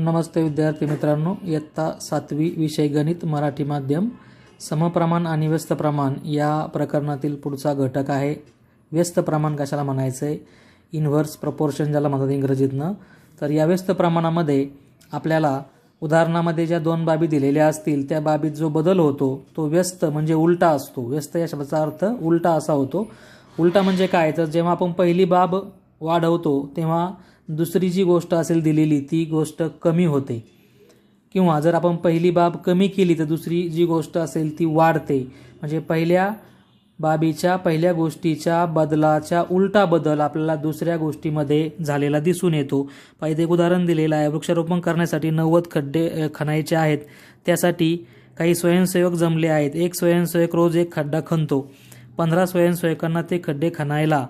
नमस्ते विद्यार्थी मित्रांनो इयत्ता सातवी विषय गणित मराठी माध्यम समप्रमाण आणि व्यस्त प्रमाण या प्रकरणातील पुढचा घटक आहे. व्यस्त प्रमाण कशाला म्हणायचं आहे इन्व्हर्स प्रपोर्शन ज्याला म्हणतात इंग्रजीतनं. तर या व्यस्त प्रमाणामध्ये आपल्याला उदाहरणामध्ये ज्या दोन बाबी दिलेल्या असतील त्या बाबीत जो बदल होतो तो व्यस्त म्हणजे उलटा असतो. व्यस्त या शब्दाचा अर्थ उलटा असा होतो. उलटा म्हणजे काय? तर जेव्हा आपण पहिली बाब वाढवतो तेव्हा दुसरी जी गोष्ट असेल दिलेली ती गोष्ट कमी होते. किंवा जर आपण पहिली बाब कमी केली तर दुसरी जी गोष्ट असेल ती वाढते. म्हणजे पहिल्या बाबीच्या पहिल्या गोष्टीच्या बदलाच्या उलटा बदल आपल्याला दुसऱ्या गोष्टीमध्ये झालेला दिसून येतो. पाहिजे एक उदाहरण दिलेलं आहे. वृक्षारोपण करण्यासाठी नव्वद खड्डे खणायचे आहेत. त्यासाठी काही स्वयंसेवक जमले आहेत. एक स्वयंसेवक रोज एक खड्डा खणतो. पंधरा स्वयंसेवकांना ते खड्डे खणायला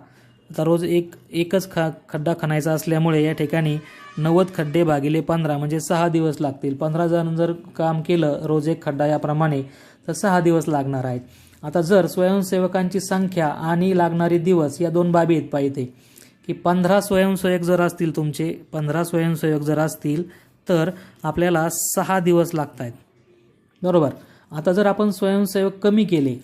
आता रोज एक एकच खा खड्डा खणायचा असल्यामुळे या ठिकाणी नव्वद खड्डे भागिले पंधरा म्हणजे सहा दिवस लागतील. पंधरा जण जर काम केलं रोज एक खड्डा याप्रमाणे तर सहा दिवस लागणार आहेत. आता जर स्वयंसेवकांची संख्या आणि लागणारे दिवस या दोन बाबी आहेत पाहिजे. की पंधरा स्वयंसेवक जर असतील तुमचे पंधरा स्वयंसेवक जर असतील तर आपल्याला सहा दिवस लागत आहेत बरोबर? आता जर आपण स्वयंसेवक कमी केले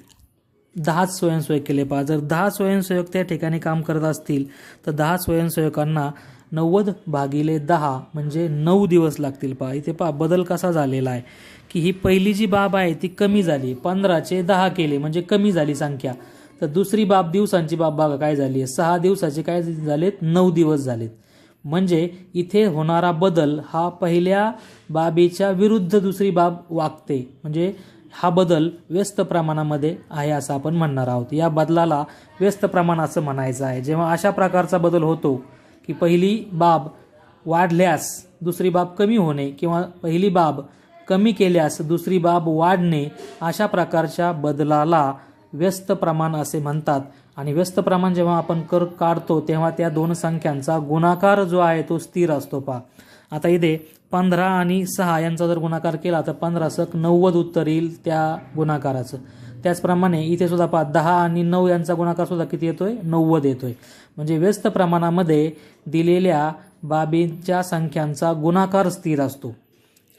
दहाच स्वयंसेवक केले पहा. जर दहा स्वयंसेवक त्या ठिकाणी काम करत असतील तर दहा स्वयंसेवकांना नव्वद भागिले दहा म्हणजे नऊ दिवस लागतील पहा. इथे पहा बदल कसा झालेला आहे. की ही पहिली जी बाब आहे ती कमी झाली. पंधराचे दहा केले म्हणजे कमी झाली संख्या. तर दुसरी बाब दिवसांची बाब बघा काय झाली आहे. सहा दिवसाचे काय झालेत? नऊ दिवस झालेत. म्हणजे इथे होणारा बदल हा पहिल्या बाबीच्या विरुद्ध दुसरी बाब वागते. म्हणजे हा बदल व्यस्त प्रमाणामध्ये आहे असं आपण म्हणणार आहोत. या बदलाला व्यस्त प्रमाण असं म्हणायचं आहे. जेव्हा अशा प्रकारचा बदल होतो की पहिली बाब वाढल्यास दुसरी बाब कमी होणे किंवा पहिली बाब कमी केल्यास दुसरी बाब वाढणे अशा प्रकारच्या बदलाला व्यस्त प्रमाण असे म्हणतात. आणि व्यस्त प्रमाण जेव्हा आपण कर काढतो तेव्हा त्या दोन संख्यांचा गुणाकार जो आहे तो स्थिर असतो पहा. आता इथे पंधरा आणि सहा यांचा जर गुणाकार केला तर पंधरा सक नव्वद उत्तर येईल त्या गुणाकाराचं. त्याचप्रमाणे इथे सुद्धा पहा दहा आणि नऊ यांचा गुणाकार सुद्धा किती येतोय? नव्वद येतोय. म्हणजे व्यस्त प्रमाणामध्ये दिलेल्या बाबींच्या संख्यांचा गुणाकार स्थिर असतो.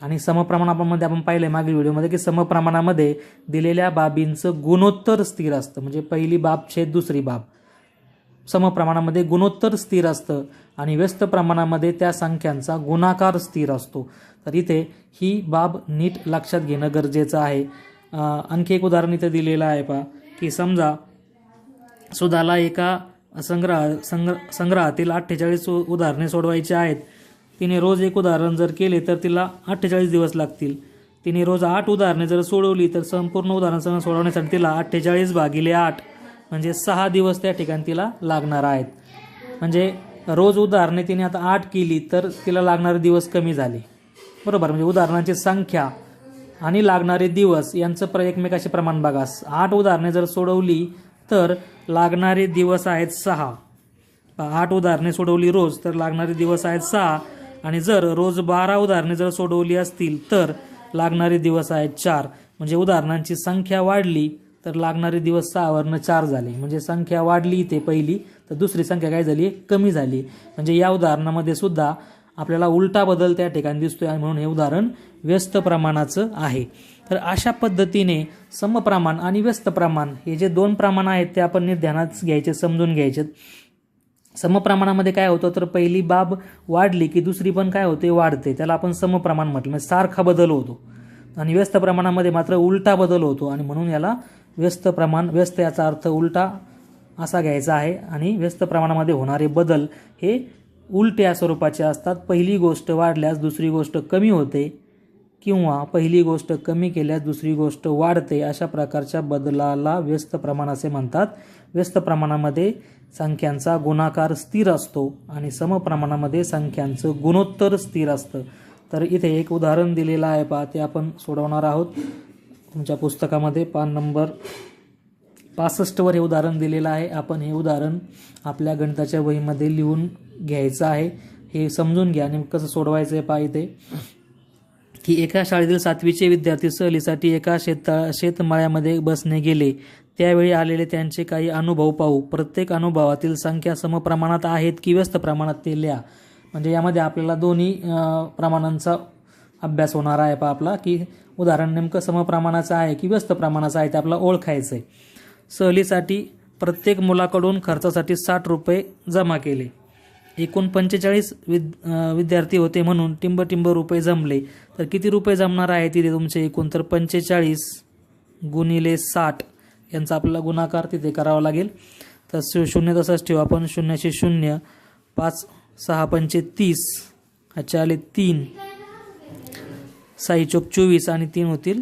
आणि समप्रमाणामध्ये आपण पाहिलंय मागील व्हिडिओमध्ये की समप्रमाणामध्ये दिलेल्या बाबींचं गुणोत्तर स्थिर असतं. म्हणजे पहिली बाब छेद दुसरी बाब. समप्रमाणामध्ये गुणोत्तर स्थिर असतं आणि व्यस्त प्रमाणामध्ये त्या संख्यांचा गुणाकार स्थिर असतो. तर इथे ही बाब नीट लक्षात घेणं गरजेचं आहे. आणखी एक उदाहरण इथे दिलेलं आहे पा की समजा सुधाला एका संग्रह संग्र संग्रहातील अठ्ठेचाळीस उदाहरणे सोडवायची आहेत. तिने रोज एक उदाहरण जर केले तर तिला अठ्ठेचाळीस दिवस लागतील. तिने रोज आठ उदाहरणे जर सोडवली तर संपूर्ण उदाहरण सोडवण्यासाठी तिला अठ्ठेचाळीस भागिले आठ. म्हणजे सहा दिवस त्या ठिकाणी तिला लागणार आहेत. म्हणजे रोज उदाहरणे तिने आता आठ केली तर तिला लागणारे दिवस कमी झाले. बरोबर म्हणजे उदाहरणांची संख्या आणि लागणारे दिवस यांचं प्र एकमेकाचे प्रमाण बघा. आठ उदाहरणे जर सोडवली तर लागणारे दिवस आहेत सहा. आठ उदाहरणे सोडवली रोज तर लागणारे दिवस आहेत सहा. आणि जर रोज बारा उदाहरणे जर सोडवली असतील तर लागणारे दिवस आहेत चार. म्हणजे उदाहरणांची संख्या वाढली तर लागणारे दिवस सहावरनं चार झाले. म्हणजे संख्या वाढली इथे पहिली तर दुसरी संख्या काय झाली? कमी झाली. म्हणजे या उदाहरणामध्ये सुद्धा आपल्याला उलटा बदल त्या ठिकाणी दिसतोय आणि म्हणून हे उदाहरण व्यस्त प्रमाणाचं आहे. तर अशा पद्धतीने समप्रमाण आणि व्यस्त प्रमाण हे जे दोन प्रमाण आहेत ते आपण ध्यानात घ्यायचे समजून घ्यायचे. समप्रमाणामध्ये काय होतं? तर पहिली बाब वाढली की दुसरी पण काय होते? वाढते. त्याला आपण समप्रमाण म्हटलं. म्हणजे सारखा बदल होतो. आणि व्यस्त प्रमाणामध्ये मात्र उलटा बदल होतो आणि म्हणून याला व्यस्त प्रमाण व्यस्त याचा अर्थ उलटा असा घ्यायचा आहे. आणि व्यस्त प्रमाणामध्ये होणारे बदल हे उलट्या स्वरूपाचे असतात. पहिली गोष्ट वाढल्यास दुसरी गोष्ट कमी होते किंवा पहिली गोष्ट कमी केल्यास दुसरी गोष्ट वाढते अशा प्रकारच्या बदलाला व्यस्त प्रमाण असे म्हणतात. व्यस्त प्रमाणामध्ये संख्यांचा गुणाकार स्थिर असतो आणि समप्रमाणामध्ये संख्यांचं गुणोत्तर स्थिर असतं. तर इथे एक उदाहरण दिलेलं आहे पहा ते आपण सोडवणार आहोत. तुमच्या पुस्तकामध्ये पान नंबर पासष्टवर हे उदाहरण दिलेलं आहे. आपण हे उदाहरण आपल्या गणिताच्या वहीमध्ये लिहून घ्यायचं आहे. हे समजून घ्या. आणि कसं सोडवायचं आहे पहा इथे. की एका शाळेतील सातवीचे विद्यार्थी सहलीसाठी एका शेत शेतमाळ्यामध्ये बसने गेले. त्यावेळी आलेले त्यांचे काही अनुभव पाहू. प्रत्येक अनुभवातील संख्या समप्रमाणात आहेत की व्यस्त प्रमाणात ते लिहा. म्हणजे यामध्ये आपल्याला दोन्ही प्रमाणांचा अभ्यास होणार आहे पहा आपला. की उदाहरण नेमकं समप्रमाणाचं आहे की व्यस्त प्रमाणाचं आहे ते आपला ओळखायचं आहे सहलीसाठी प्रत्येक मुलाकडून खर्चासाठी साठ रुपये जमा केले. एकूण पंचेचाळीस विद विद्यार्थी होते म्हणून टिंब टिंब रुपये जमले. तर किती रुपये जमणार आहे तिथे तुमचे एकूण? तर पंचेचाळीस गुणिले साठ यांचा आपला गुणाकार तिथे करावा लागेल. तर शू- शून्य तसंच ठेवू. आपण शून्याशे शून्य पाच सहा पंचे तीस ह्याचे आले तीन. साई चोक चोवीस आणि तीन होतील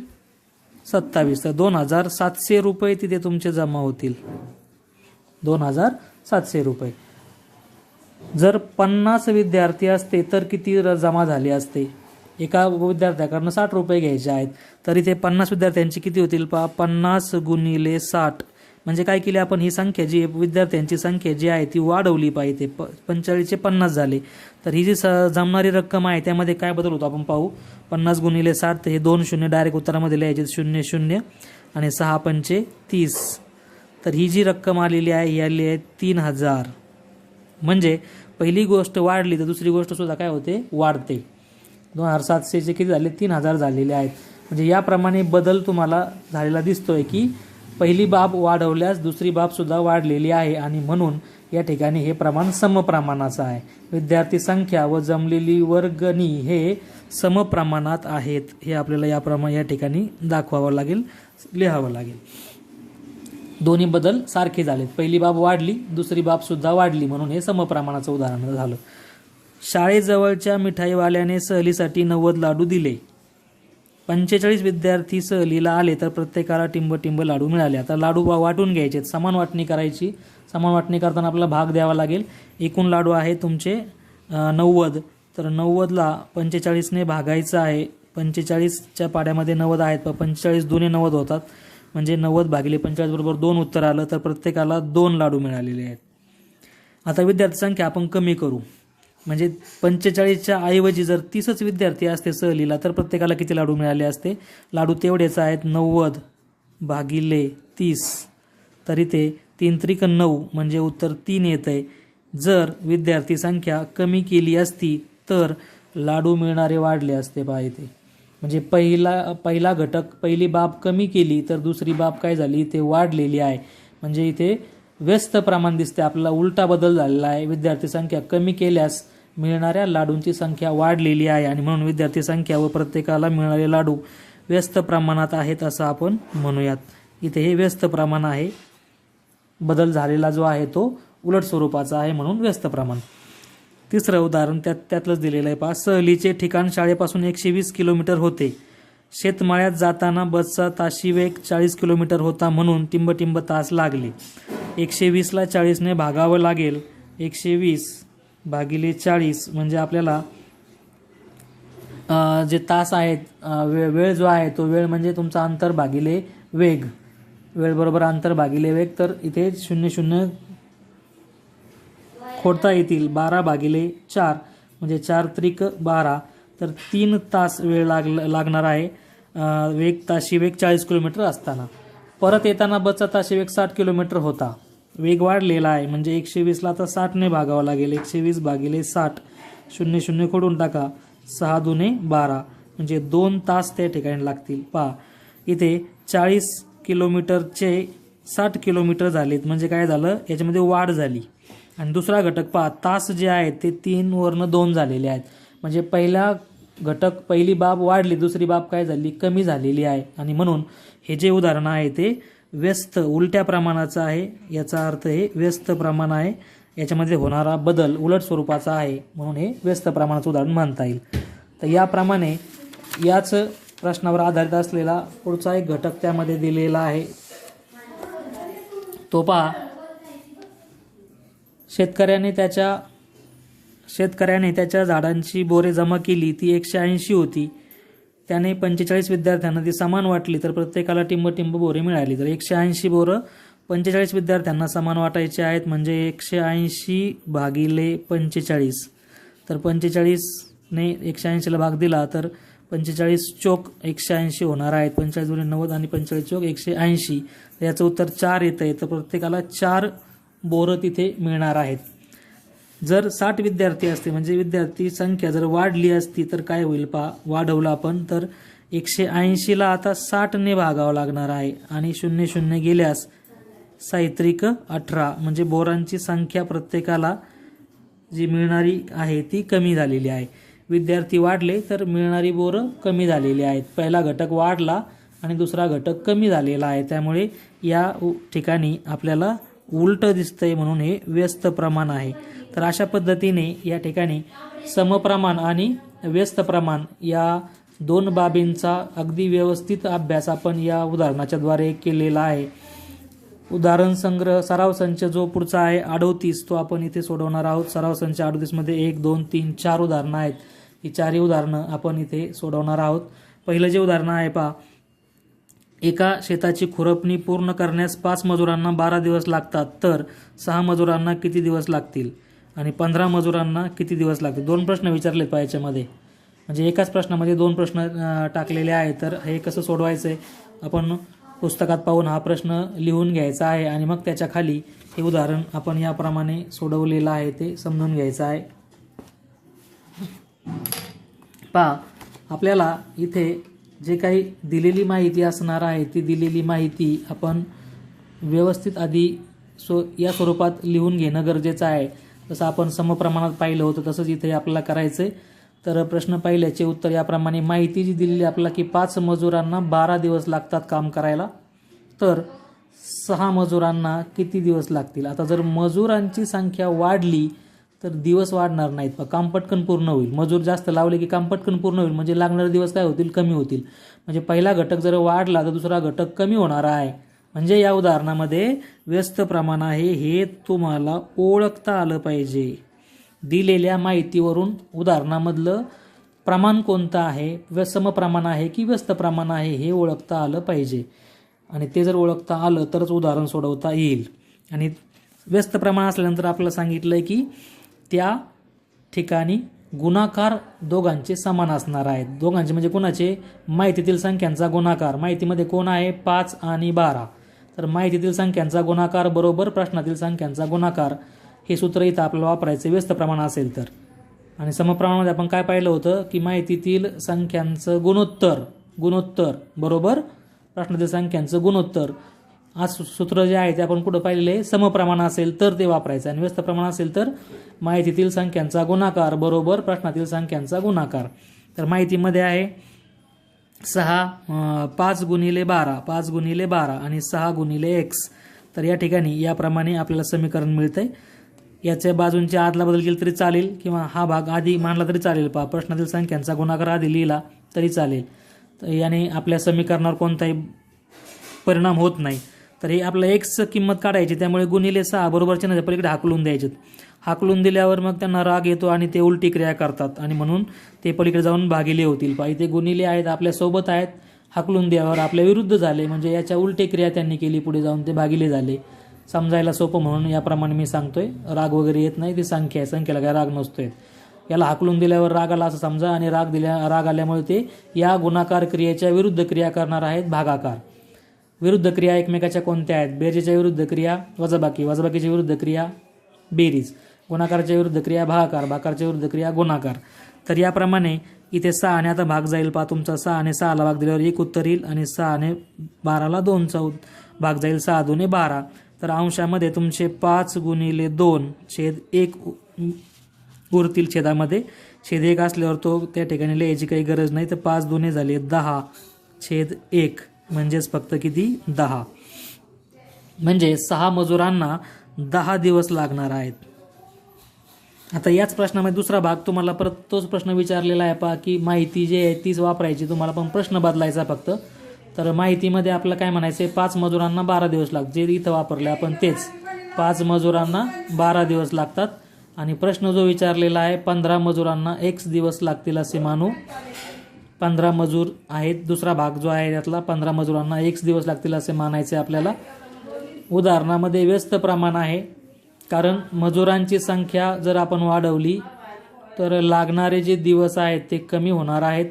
सत्तावीस. तर दोन हजार सातशे रुपये तिथे तुमचे जमा होतील. दोन हजार सातशे रुपये. जर पन्नास विद्यार्थी असते तर किती र- जमा झाले असते? एका विद्यार्थ्याकडनं साठ रुपये घ्यायचे आहेत. तर इथे पन्नास विद्यार्थ्यांची किती होतील पहा? पन्नास गुणिले साठ. म्हणजे काय केले आपण ही संख्या जी विद्यार्थ्यांची संख्या जी आहे ती वाढवली पाहिजे. प पंचेचाळीसचे पन्नास झाले. तर ही जी स जमणारी रक्कम आहे त्यामध्ये काय बदल होतो आपण पाहू. पन्नास गुणिले साठ हे दोन शून्य डायरेक्ट उत्तरामध्ये लिहायचे शून्य शून्य आणि सहा पंचे तीस. तर ही जी रक्कम आलेली आहे ही आलेली आहे तीन हजार. म्हणजे पहिली गोष्ट वाढली तर दुसरी गोष्ट सुद्धा काय होते? वाढते. दोन हजार सातशेचे किती झाले? तीन हजार झालेले आहेत. म्हणजे याप्रमाणे बदल तुम्हाला झालेला दिसतोय की पहिली बाब वाढवल्यास दुसरी बाब सुद्धा वाढलेली आहे आणि म्हणून या ठिकाणी हे प्रमाण समप्रमाणाचं आहे. विद्यार्थी संख्या व जमलेली वर्गणी हे समप्रमाणात आहेत हे आपल्याला याप्रमाणे या ठिकाणी दाखवावं लागेल लिहावं लागेल. दोन्ही बदल सारखे झालेत. पहिली बाब वाढली दुसरी बाब सुद्धा वाढली म्हणून हे समप्रमाणाचं उदाहरण झालं. शाळेजवळच्या मिठाईवाल्याने सहलीसाठी नव्वद लाडू दिले. पंचेचाळीस विद्यार्थी सहलीला आले तर प्रत्येकाला टिंब टिंब लाडू मिळाले. आता लाडू वाटून घ्यायचे समान वाटणी करायची. समान वाटणी करताना आपल्याला भाग द्यावा लागेल. एकूण लाडू आहे तुमचे नव्वद. तर नव्वदला पंचेचाळीसने भागायचं आहे. पंचेचाळीसच्या पाड्यामध्ये नव्वद आहेत पण पंचेचाळीस दोन्ही नव्वद होतात. म्हणजे नव्वद भागिले पंचेचाळीस बरोबर दोन उत्तर आलं तर प्रत्येकाला दोन लाडू मिळालेले आहेत. आता विद्यार्थी संख्या आपण कमी करू. म्हणजे पंचेचाळीसच्या ऐवजी जर तीसच विद्यार्थी असते सहलीला तर प्रत्येकाला किती लाडू मिळाले असते? लाडू तेवढेच आहेत नव्वद भागिले तीस. तर इथे तीन त्रिक नऊ म्हणजे उत्तर तीन येत आहे जर विद्यार्थी संख्या कमी केली असती तर लाडू मिळणारे वाढले असते पहा इथे. म्हणजे पहिला पहिला घटक पहिली बाब कमी केली तर दुसरी बाब काय झाली? इथे वाढलेली आहे. म्हणजे इथे व्यस्त प्रमाण दिसते आपला उलटा बदल झालेला आहे. विद्यार्थी संख्या कमी केल्यास मिळणाऱ्या लाडूंची संख्या वाढलेली आहे आणि म्हणून विद्यार्थी संख्या व प्रत्येकाला मिळणारे लाडू व्यस्त प्रमाणात आहेत असं आपण म्हणूयात. इथे हे व्यस्त प्रमाण आहे. बदल झालेला जो आहे तो उलट स्वरूपाचा आहे म्हणून व्यस्त प्रमाण. तिसरं उदाहरण त्यात त्यातलंच दिलेलं आहे पहा. सहलीचे ठिकाण शाळेपासून एकशे वीस किलोमीटर होते. शेतमाळ्यात जाताना बसचा ताशी वेग चाळीस किलोमीटर होता म्हणून टिंबटिंब तास लागले. एकशे वीसला चाळीसने भागावं लागेल. एकशे वीस भागिले चाळीस म्हणजे आपल्याला जे तास आहेत वे वेळ जो आहे तो वेळ म्हणजे तुमचा अंतर भागिले वेग. वेळ बरोबर अंतर भागिले वेग तर इथे शून्य शून्य खोडता येतील बारा भागिले चार म्हणजे चार त्रिक बारा. तर तीन तास वेळ लाग लागणार आहे वेग ताशी वेग चाळीस किलोमीटर असताना. परत येताना बसचा ताशी वेग साठ किलोमीटर होता. वेग वाढलेला आहे. म्हणजे एकशे वीसला आता साठने भागावं लागेल. एकशे वीस भागिले साठ शून्य शून्य खोडून टाका. सहा दुने बारा. म्हणजे दोन तास त्या ठिकाणी लागतील. पहा इथे चाळीस किलोमीटरचे साठ किलोमीटर झालेत. म्हणजे काय झालं? याच्यामध्ये वाढ झाली. आणि दुसरा घटक पहा तास जे आहेत ते तीन वरनं दोन झालेले आहेत. म्हणजे पहिला घटक पहिली बाब वाढली. दुसरी बाब काय झाली? कमी झालेली आहे. आणि म्हणून हे जे उदाहरणं आहे ते व्यस्त उलट्या प्रमाणाचं आहे याचा अर्थ हे व्यस्त प्रमाण आहे. याच्यामध्ये होणारा बदल उलट स्वरूपाचा आहे म्हणून हे व्यस्त प्रमाणाचं उदाहरण मानता येईल. तर याप्रमाणे याच प्रश्नावर आधारित असलेला पुढचा एक घटक त्यामध्ये दिलेला आहे. तो पहा. शेतकऱ्याने त्याच्या शेतकऱ्याने त्याच्या झाडांची बोरे जमा केली ती एकशे ऐंशी होती. त्याने पंचेचाळीस विद्यार्थ्यांना ती समान वाटली तर प्रत्येकाला टिंब टिंब बोरे मिळाली. तर एकशे ऐंशी बोरं पंचेचाळीस विद्यार्थ्यांना समान वाटायचे आहेत. म्हणजे एकशे ऐंशी भागिले पंचेचाळीस. तर पंचेचाळीसने एकशे ऐंशीला भाग दिला तर पंचेचाळीस चोक एकशे ऐंशी होणार आहेत. पंचेचाळीस गुणे नव्वद आणि पंचेचाळीस चोक एकशे ऐंशी. याचं उत्तर चार येतं आहे तर प्रत्येकाला चार बोरं तिथे मिळणार आहेत. जर साठ विद्यार्थी असते म्हणजे विद्यार्थी संख्या जर वाढली असती तर काय होईल पा वाढवलं आपण तर एकशे ऐंशीला आता साठने भागावं लागणार आहे. आणि शून्य शून्य गेल्यास साहित्रिक अठरा म्हणजे बोरांची संख्या प्रत्येकाला जी मिळणारी आहे ती कमी झालेली आहे. विद्यार्थी वाढले तर मिळणारी बोरं कमी झालेली आहेत. पहिला घटक वाढला आणि दुसरा घटक कमी झालेला आहे. त्यामुळे या उ- ठिकाणी आपल्याला उलट दिसतंय म्हणून हे व्यस्त प्रमाण आहे. तर अशा पद्धतीने या ठिकाणी समप्रमाण आणि व्यस्त प्रमाण या दोन बाबींचा अगदी व्यवस्थित अभ्यास आपण या उदाहरणाच्याद्वारे केलेला आहे. उदाहरण संग्रह सराव संच जो पुढचा आहे अडोतीस तो आपण इथे सोडवणार आहोत. सराव संच अडोतीसमध्ये एक दोन तीन चार उदाहरणं आहेत. ही चारही उदाहरणं आपण इथे सोडवणार आहोत. पहिलं जे उदाहरण आहे पहा. एका शेताची खुरपणी पूर्ण करण्यास पाच मजुरांना बारा दिवस लागतात तर सहा मजुरांना किती दिवस लागतील? आणि पंधरा मजुरांना किती दिवस लागतील दोन प्रश्न विचारलेत पहा याच्यामध्ये. म्हणजे एकाच प्रश्नामध्ये दोन प्रश्न टाकलेले आहेत. तर हे कसं सोडवायचं आहे आपण पुस्तकात पाहून हा प्रश्न लिहून घ्यायचा आहे आणि मग त्याच्याखाली हे उदाहरण आपण याप्रमाणे सोडवलेलं आहे ते समजून घ्यायचं आहे. पहा आपल्याला इथे जे काही दिलेली माहिती असणार आहे ती दिलेली माहिती आपण व्यवस्थित आधी सो या स्वरूपात लिहून घेणं गरजेचं आहे. जसं आपण समप्रमाणात पाहिलं होतं तसंच इथे आपल्याला करायचं आहे तर प्रश्न पाहिल्याचे उत्तर याप्रमाणे माहिती जी दिलेली आपल्याला की पाच मजुरांना बारा दिवस लागतात काम करायला. तर सहा मजुरांना किती दिवस लागतील? आता जर मजुरांची संख्या वाढली तर दिवस वाढणार नाहीत. पण काम पटकन पूर्ण होईल. मजूर जास्त लावले की काम पटकन पूर्ण होईल. म्हणजे लागणारे दिवस काय होतील? कमी होतील. म्हणजे पहिला घटक जर वाढला तर दुसरा घटक कमी होणार आहे. म्हणजे या उदाहरणामध्ये व्यस्त प्रमाण आहे हे तुम्हाला ओळखता आलं पाहिजे. दिलेल्या माहितीवरून उदाहरणामधलं प्रमाण कोणतं आहे व्य समप्रमाण आहे की व्यस्त प्रमाण आहे हे ओळखता आलं पाहिजे. आणि ते जर ओळखता आलं तरच उदाहरण सोडवता येईल. आणि व्यस्त प्रमाण असल्यानंतर आपल्याला सांगितलं आहे की त्या ठिकाणी गुणाकार दोघांचे समान असणार आहेत. दोघांचे म्हणजे कोणाचे? माहितीतील संख्यांचा गुणाकार. माहितीमध्ये कोण आहे? पाच आणि बारा. तर माहितीतील संख्यांचा गुणाकार बरोबर प्रश्नातील संख्यांचा गुणाकार हे सूत्र इथं आपल्याला वापरायचं व्यस्त प्रमाण असेल तर. आणि समप्रमाणामध्ये आपण काय पाहिलं होतं? की माहितीतील संख्यांचं गुणोत्तर गुणोत्तर बरोबर प्रश्नातील संख्यांचं गुणोत्तर. आज सूत्र जे आहे ते आपण कुठं पाहिलेलं? आहे समप्रमाण असेल तर ते वापरायचं. आणि व्यस्त प्रमाण असेल तर माहितीतील संख्यांचा गुणाकार बरोबर प्रश्नातील संख्यांचा गुणाकार. तर माहितीमध्ये आहे सहा पाच गुणिले बारा पाच गुणिले बारा आणि सहा गुणिले एक्स. तर या ठिकाणी याप्रमाणे आपल्याला समीकरण मिळतंय. याच्या बाजूंच्या आदला बदल केला तरी चालेल किंवा हा भाग आधी मांडला तरी चालेल पहा प्रश्नातील संख्यांचा गुणाकार आधी लिहिला तरी चालेल. तर याने आपल्या समीकरणावर कोणताही परिणाम होत नाही. तर हे आपलं एक्स किंमत काढायची त्यामुळे गुणिले सहा बरोबरचे नाही पलीकडे हाकलून द्यायचे हाकलून दिल्यावर मग त्यांना राग येतो आणि ते उलटी क्रिया करतात. आणि म्हणून ते पलीकडे जाऊन भागिले होतील. पहा ते गुणिले आहेत आपल्यासोबत आहेत. हाकलून द्यावर आपल्या विरुद्ध झाले. म्हणजे याच्या उलटी क्रिया त्यांनी केली पुढे जाऊन ते भागिले झाले. समजायला सोपं म्हणून याप्रमाणे मी सांगतोय. राग वगैरे येत नाही ती संख्या आहे. संख्येला काय राग नसतोय. याला हाकलून दिल्यावर राग आला असं समजा आणि राग दिल्या राग आल्यामुळे ते या गुणाकार क्रियेच्या विरुद्ध क्रिया करणार आहेत भागाकार. विरुद्ध क्रिया एकमेकाच्या कोणत्या आहेत? बेरजेच्या विरुद्ध क्रिया वजाबाकी. वजाबाकीच्या विरुद्ध क्रिया बेरीज. गुणाकारच्या विरुद्ध क्रिया भागाकार भाकारच्या विरुद्ध क्रिया गुणाकार. तर याप्रमाणे इथे सहा आणि आता भाग जाईल. पहा तुमचा सहा आणि सहाला भाग दिल्यावर एक उत्तर येईल आणि सहाने बाराला दोनचा उत- भाग जाईल. सहा दोन्ही बारा. तर अंशामध्ये तुमचे पाच गुणिले दोन छेद एक उ- उरतील छेदामध्ये. छेद एक असल्यावर तो त्या ठिकाणी लिहायची काही गरज नाही. तर पाच दोन्ही झाले दहा छेद एक. म्हणजेच फक्त किती? दहा. म्हणजे सहा मजुरांना दहा दिवस लागणार आहेत. आता याच प्रश्नामध्ये दुसरा भाग तुम्हाला परत तोच प्रश्न विचारलेला आहे पहा की माहिती जी आहे तीच वापरायची. तुम्हाला पण प्रश्न बदलायचा फक्त. तर माहितीमध्ये आपलं काय म्हणायचं आहे पाच मजुरांना बारा दिवस लाग जे इथं वापरले आपण तेच. पाच मजुरांना बारा दिवस लागतात. आणि प्रश्न जो विचारलेला आहे पंधरा मजुरांना एक्स दिवस लागतील असे मानू. पंधरा मजूर आहेत. दुसरा भाग जो आहे त्यातला पंधरा मजुरांना एक्स दिवस लागतील असे मानायचे आपल्याला. उदाहरणामध्ये व्यस्त प्रमाण आहे. कारण मजुरांची संख्या जर आपण वाढवली तर लागणारे जे दिवस आहेत ते कमी होणार आहेत.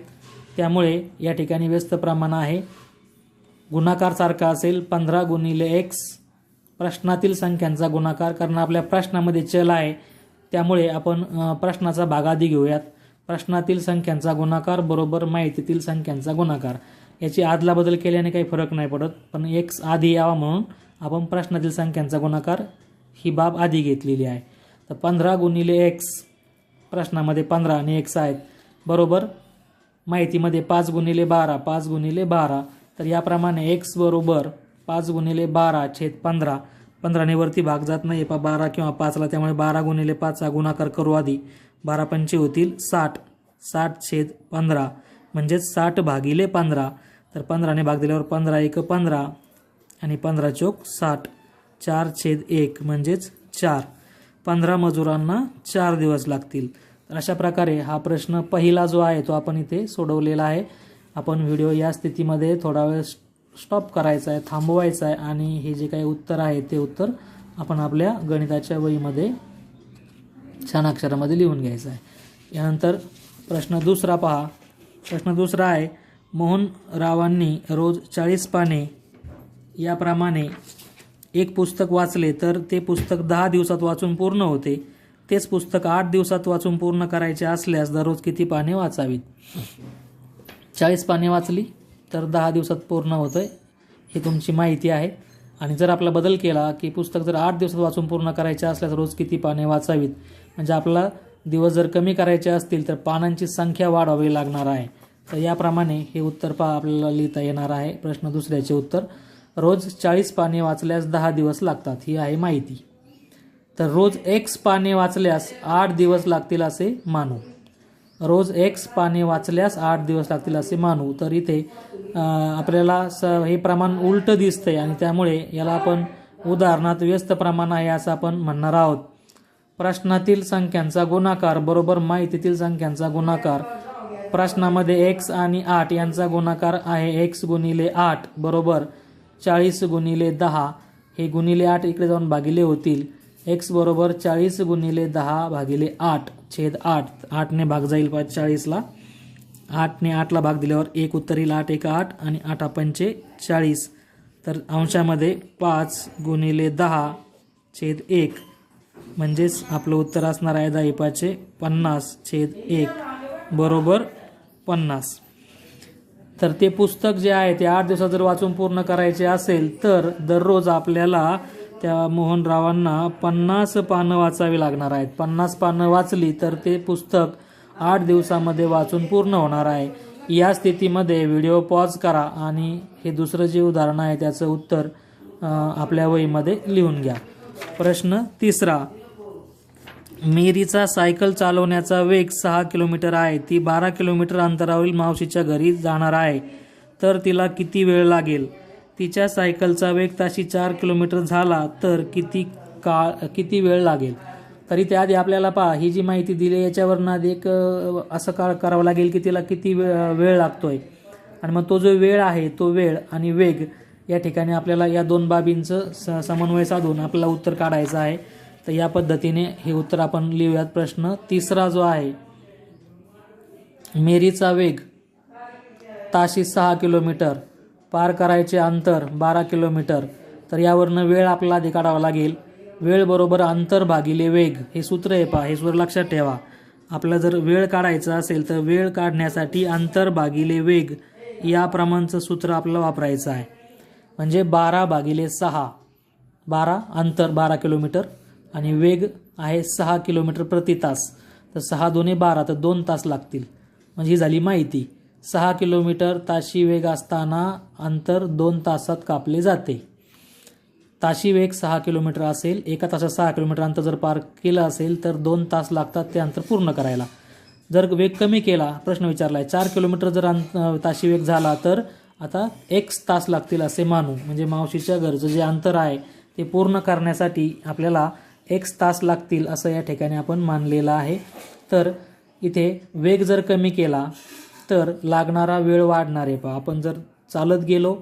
त्यामुळे या ठिकाणी व्यस्त प्रमाण आहे. गुणाकार सारखा असेल पंधरा गुणिले एक्स प्रश्नातील संख्यांचा गुणाकार कारण आपल्या प्रश्नामध्ये चल आहे. त्यामुळे आपण प्रश्नाचा भाग आधी घेऊयात. प्रश्नातील संख्यांचा गुणाकार बरोबर माहितीतील संख्यांचा गुणाकार. याची आदला बदल केल्याने काही फरक नाही पडत पण एक्स आधी यावा म्हणून आपण प्रश्नातील संख्यांचा गुणाकार ही बाब आधी घेतलेली आहे. तर पंधरा गुणिले एक्स प्रश्नामध्ये पंधरा आणि एक्स आहेत. बरोबर? माहितीमध्ये पाच गुणिले बारा पाच गुणिले बारा. तर याप्रमाणे एक्स बरोबर पाच गुणिले बारा छेद पंधरा. पंधराने वरती भाग जात नाही पा बारा किंवा पाचला त्यामुळे बारा गुणिले पाचचा गुणाकार करू आधी. बारा पंचे होतील साठ. साठ छेद पंधरा. म्हणजेच साठ भागिले पंधरा. तर पंधराने भाग दिल्यावर पंधरा एक पंधरा आणि पंधरा चोक साठ. चार छेद एक म्हणजेच चार. पंधरा मजुरांना चार दिवस लागतील. तर अशा प्रकारे हा प्रश्न पहिला जो आहे तो आपण इथे सोडवलेला आहे. आपण व्हिडिओ या स्थितीमध्ये थोडा वेळ स्टॉप करायचा आहे थांबवायचा आहे आणि हे जे काही उत्तर आहे ते उत्तर आपण आपल्या गणिताच्या वहीमध्ये छान अक्षरामध्ये लिहून घ्यायचं आहे. यानंतर प्रश्न दुसरा पहा. प्रश्न दुसरा आहे मोहन रावांनी रोज चाळीस पाने याप्रमाणे एक पुस्तक वाचले तर ते पुस्तक दहा दिवसात वाचून पूर्ण होते. तेच पुस्तक आठ दिवसात वाचून पूर्ण करायचे असल्यास दररोज किती पाने वाचावीत? चाळीस पाने वाचली तर दहा दिवसात पूर्ण होतं आहे हे तुमची माहिती आहे. आणि जर आपला बदल केला की पुस्तक जर आठ दिवसात वाचून पूर्ण करायचे असल्यास रोज किती पाने वाचावीत? म्हणजे आपला दिवस जर कमी करायचे असतील तर पानांची संख्या वाढवावी लागणार आहे. तर याप्रमाणे हे उत्तर पा आपल्याला लिहिता येणार आहे प्रश्न दुसऱ्याचे उत्तर. रोज चाळीस पाने वाचल्यास दहा दिवस लागतात ही आहे माहिती. तर रोज एक्स पाने वाचल्यास आठ दिवस लागतील असे मानू. रोज एक्स पाने वाचल्यास आठ दिवस लागतील असे मानू. तर इथे आपल्याला स हे प्रमाण उलटं दिसतंय आणि त्यामुळे याला आपण उदाहरणात व्यस्त प्रमाण आहे असं आपण म्हणणार आहोत. प्रश्नातील संख्यांचा गुणाकार बरोबर माहितीतील संख्यांचा गुणाकार. प्रश्नामध्ये एक्स आणि आठ यांचा गुणाकार आहे. एक्स गुणिले आठ बरोबर चाळीस गुणिले दहा हे गुणिले आठ इकडे जाऊन भागिले होतील. एक्स बरोबर चाळीस गुणिले दहा भागिले आठ छेद आठ. आठने भाग जाईल पाच चाळीसला आठने आठला भाग दिल्यावर एक उत्तर येईल आठ एक आठ आणि आठ पंचे चाळीस. तर अंशामध्ये पाच गुणिले दहा छेद एक. म्हणजेच आपलं उत्तर असणार आहे दहा पाचशे पन्नास छेद एक. बरोबर पन्नास. तर ते पुस्तक जे आहे ते आठ दिवसात जर वाचून पूर्ण करायचे असेल तर दररोज आपल्याला त्या मोहनरावांना पन्नास पानं वाचावी लागणार आहेत. पन्नास पानं वाचली तर ते पुस्तक आठ दिवसामध्ये वाचून पूर्ण होणार आहे. या स्थितीमध्ये व्हिडिओ पॉज करा आणि हे दुसरं जे उदाहरण आहे त्याचं उत्तर आपल्या वहीमध्ये लिहून घ्या. प्रश्न तिसरा मेरीचा सायकल चालवण्याचा वेग सहा किलोमीटर आहे. ती बारा किलोमीटर अंतरावरील मावशीच्या घरी जाणार आहे. तर तिला किती वेळ लागेल? तिच्या सायकलचा वेग ताशी चार किलोमीटर झाला तर किती काळ किती वेळ लागेल? तरी त्याआधी आपल्याला पहा ही जी माहिती दिली याच्यावरनं आधी एक असं का करावं लागेल की तिला किती वेळ वेळ लागतोय. आणि मग तो जो वेळ आहे तो वेळ आणि वेग या ठिकाणी आपल्याला या दोन बाबींचं स समन्वय साधून आपल्याला उत्तर काढायचं आहे. तर या पद्धतीने हे उत्तर आपण लिहूयात. प्रश्न तिसरा जो आहे मेरीचा वेग ताशी सहा किलोमीटर पार करायचे अंतर बारा किलोमीटर. तर यावरनं वेळ आपला आधी काढावा लागेल. वेळ बरोबर अंतर भागिले वेग. हे सूत्र आहे पहा हे सूत्र लक्षात ठेवा. आपला जर वेळ काढायचा असेल तर वेळ काढण्यासाठी अंतर भागिले वेग या प्रमाणचं सूत्र आपल्याला वापरायचं आहे. म्हणजे बारा भागिले सहा. बारा अंतर बारा किलोमीटर. आणि वेग आहे सहा किलोमीटर प्रति तास. तर सहा दोन्ही बारा तर दोन तास लागतील. म्हणजे ही झाली माहिती. सहा किलोमीटर ताशी वेग असताना अंतर दोन तासात कापले जाते. ताशी वेग सहा किलोमीटर असेल एका तासात सहा किलोमीटर अंतर जर पार केलं असेल तर दोन तास लागतात ते अंतर पूर्ण करायला. जर वेग कमी केला प्रश्न विचारला आहे चार किलोमीटर जर अंत ताशी वेग झाला तर आता एक्स तास लागतील असे मानू. म्हणजे मावशीच्या घरचं जे अंतर आहे ते पूर्ण करण्यासाठी आपल्याला एक्स तास लागतील असं या ठिकाणी आपण मानलेलं आहे. तर इथे वेग जर कमी केला तर लागणारा वेळ वाढणार आहे. पहा आपण जर चालत गेलो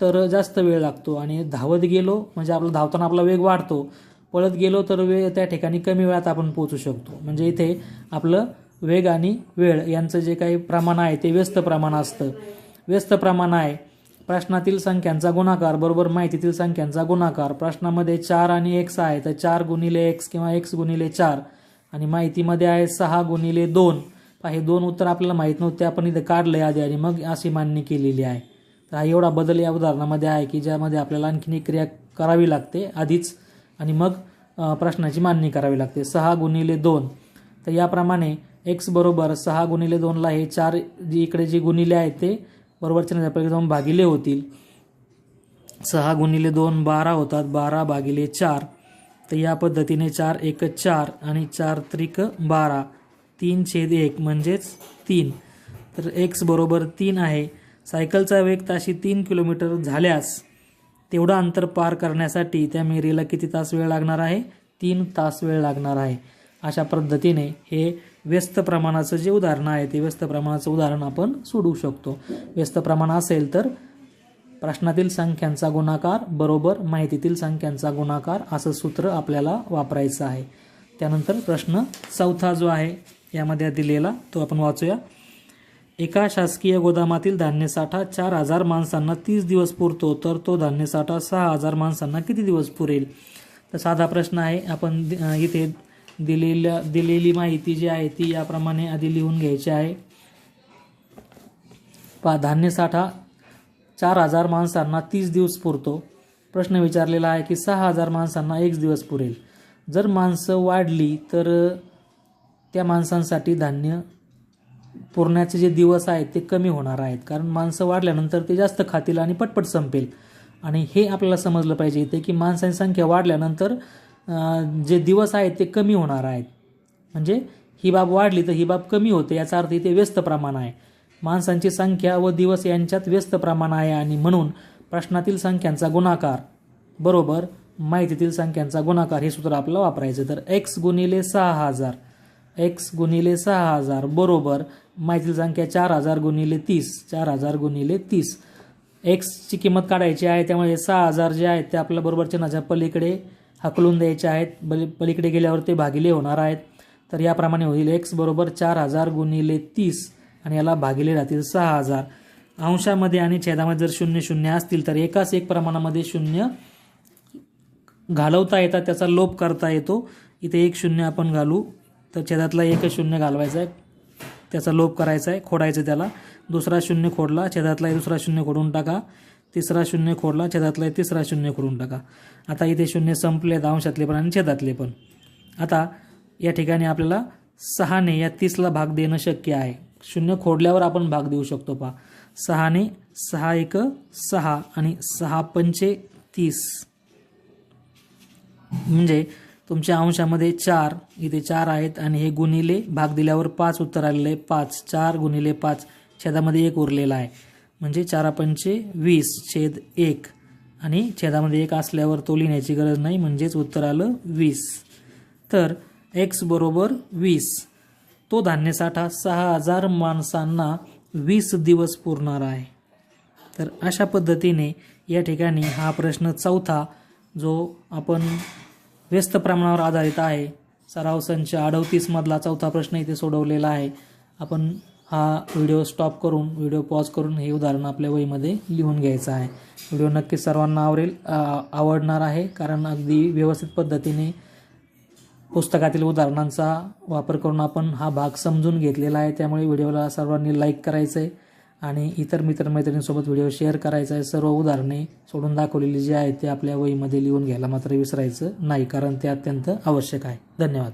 तर जास्त वेळ लागतो. आणि धावत गेलो म्हणजे आपला धावताना आपला वेग वाढतो. पळत गेलो तर वेळ त्या ठिकाणी कमी वेळात आपण पोहोचू शकतो. म्हणजे इथे आपलं वेग आणि वेळ यांचं जे काही प्रमाण आहे ते व्यस्त प्रमाण असतं. व्यस्त प्रमाण आहे. प्रश्नातील संख्यांचा गुणाकार बरोबर माहितीतील संख्यांचा गुणाकार. प्रश्नामध्ये चार आणि एक्स आहे तर चार गुणिले एक्स किंवा एक्स गुणिले चार. आणि माहितीमध्ये आहे सहा गुणिले दोन. हे दोन उत्तर आपल्याला माहीत नव्हते आपण इथे काढलं आहे आधी आणि मग अशी मांडणी केलेली आहे. तर हा एवढा बदल या उदाहरणामध्ये आहे की ज्यामध्ये आपल्याला आणखीन एक क्रिया करावी लागते आधीच. आणि मग प्रश्नाची मांडणी करावी लागते. सहा गुणिले दोन. तर याप्रमाणे एक्स बरोबर सहा गुणिले दोनला हे चार जी इकडे जे गुणिले आहेत ते बरोबरच्या नाही जाऊन भागिले होतील. सहा गुणिले दोन बारा होतात. बारा भागिले चार. तर या पद्धतीने चार एक चार आणि चार त्रिक बारा. तीन छेद एक म्हणजेच तीन. तर एक्स बरोबर तीन आहे. सायकलचा वेग ताशी तीन किलोमीटर झाल्यास तेवढं अंतर पार करण्यासाठी त्या मेरीला किती तास वेळ लागणार आहे? तीन तास वेळ लागणार आहे. अशा पद्धतीने हे व्यस्त प्रमाणाचं जे उदाहरण आहे ते व्यस्त प्रमाणाचं उदाहरण आपण सोडवू शकतो. व्यस्त प्रमाण असेल तर प्रश्नातील संख्यांचा गुणाकार बरोबर माहितीतील संख्यांचा गुणाकार असं सूत्र आपल्याला वापरायचं आहे. त्यानंतर प्रश्न चौथा जो आहे यामध्ये दिलेला तो आपण वाचूया. एका शासकीय गोदामातील धान्यसाठा चार हजार माणसांना तीस दिवस पुरतो तर तो धान्यसाठा सहा हजार माणसांना किती दिवस पुरेल? तर साधा प्रश्न आहे आपण इथे दिलेल्या दिलेली माहिती जी आहे ती याप्रमाणे आधी लिहून घ्यायची आहे. पा धान्य साठा चार हजार माणसांना तीस दिवस पुरतो. प्रश्न विचारलेला आहे की सहा हजार माणसांना एक दिवस पुरेल. जर माणसं वाढली तर त्या माणसांसाठी धान्य पुरण्याचे जे दिवस आहेत ते कमी होणार आहेत. कारण माणसं वाढल्यानंतर ते जास्त खातील आणि पटपट संपेल. आणि हे आपल्याला समजलं पाहिजे इथे की माणसांची संख्या वाढल्यानंतर जे दिवस आहेत ते कमी होणार आहेत. म्हणजे ही बाब वाढली तर ही बाब कमी होते याचा अर्थ इथे व्यस्त प्रमाण आहे. माणसांची संख्या व दिवस यांच्यात व्यस्त प्रमाण आहे आणि म्हणून प्रश्नातील संख्यांचा गुणाकार बरोबर माहितीतील संख्यांचा गुणाकार हे सूत्र आपल्याला वापरायचं तर एक्स गुणिले सहा हजार एक्स गुणिले सहा हजार बरोबर माहितीतील संख्या चार हजार गुणिले तीस चार हजार गुणिले तीस. एक्सची किंमत काढायची आहे त्यामुळे सहा हजार जे आहेत ते आपल्या बरोबर चिन्हाच्या पलीकडे हकलून द्यायचे आहेत. बली पलीकडे गेल्यावर ते भागिले होणार आहेत. तर याप्रमाणे होईल. एक्स बरोबर चार हजार गुणिले तीस आणि याला भागिले राहतील सहा हजार. अंशामध्ये आणि छेदामध्ये जर शून्य शून्य असतील तर एकाच एक प्रमाणामध्ये शून्य घालवता येतात. त्याचा लोप करता येतो. इथे एक शून्य आपण घालू. तर छेदातला एकच शून्य घालवायचा आहे. त्याचा लोप करायचा आहे. खोडायचं त्याला. दुसरा शून्य खोडला. छेदातला दुसरा शून्य खोडून टाका. तिसरा शून्य खोडला छेदातला तिसरा शून्य खोडून टाका. आता इथे शून्य संपले आहेत अंशातले पण आणि छेदातले पण. आता या ठिकाणी आपल्याला सहाने या तीसला भाग देणं शक्य आहे. शून्य खोडल्यावर आपण भाग देऊ शकतो पहा. सहाने सहा एक सहा आणि सहा पंचे तीस. म्हणजे तुमच्या अंशामध्ये चार इथे चार आहेत आणि हे गुणिले भाग दिल्यावर पाच उत्तर आलेलं आहे पाच. चार गुणिले पाच छेदामध्ये एक उरलेला आहे. म्हणजे चारा पंचे वीस छेद एक. आणि छेदामध्ये एक असल्यावर तो लिहिण्याची गरज नाही म्हणजेच उत्तर आलं वीस. तर एक्स बरोबर वीस. तो धान्यसाठा सहा हजार माणसांना वीस दिवस पुरणार आहे. तर अशा पद्धतीने या ठिकाणी हा प्रश्न चौथा जो आपण व्यस्त प्रमाणावर आधारित आहे सराव संच अडतीसमधला चौथा प्रश्न इथे सोडवलेला आहे. आपण हा व्हिडिओ स्टॉप करून व्हिडिओ पॉज करून हे उदाहरण आपल्या वहीमध्ये लिहून घ्यायचं आहे. व्हिडिओ नक्कीच सर्वांना आवडेल आवडणार आहे कारण अगदी व्यवस्थित पद्धतीने पुस्तकातील उदाहरणांचा वापर करून आपण हा भाग समजून घेतलेला आहे. त्यामुळे व्हिडिओला सर्वांनी लाईक करायचं आहे आणि इतर मित्रमैत्रिणींसोबत व्हिडिओ शेअर करायचा आहे सर्व उदाहरणे सोडून दाखवलेली जी आहेत ते आपल्या वहीमध्ये लिहून घ्यायला मात्र विसरायचं नाही कारण ते अत्यंत आवश्यक आहे. धन्यवाद.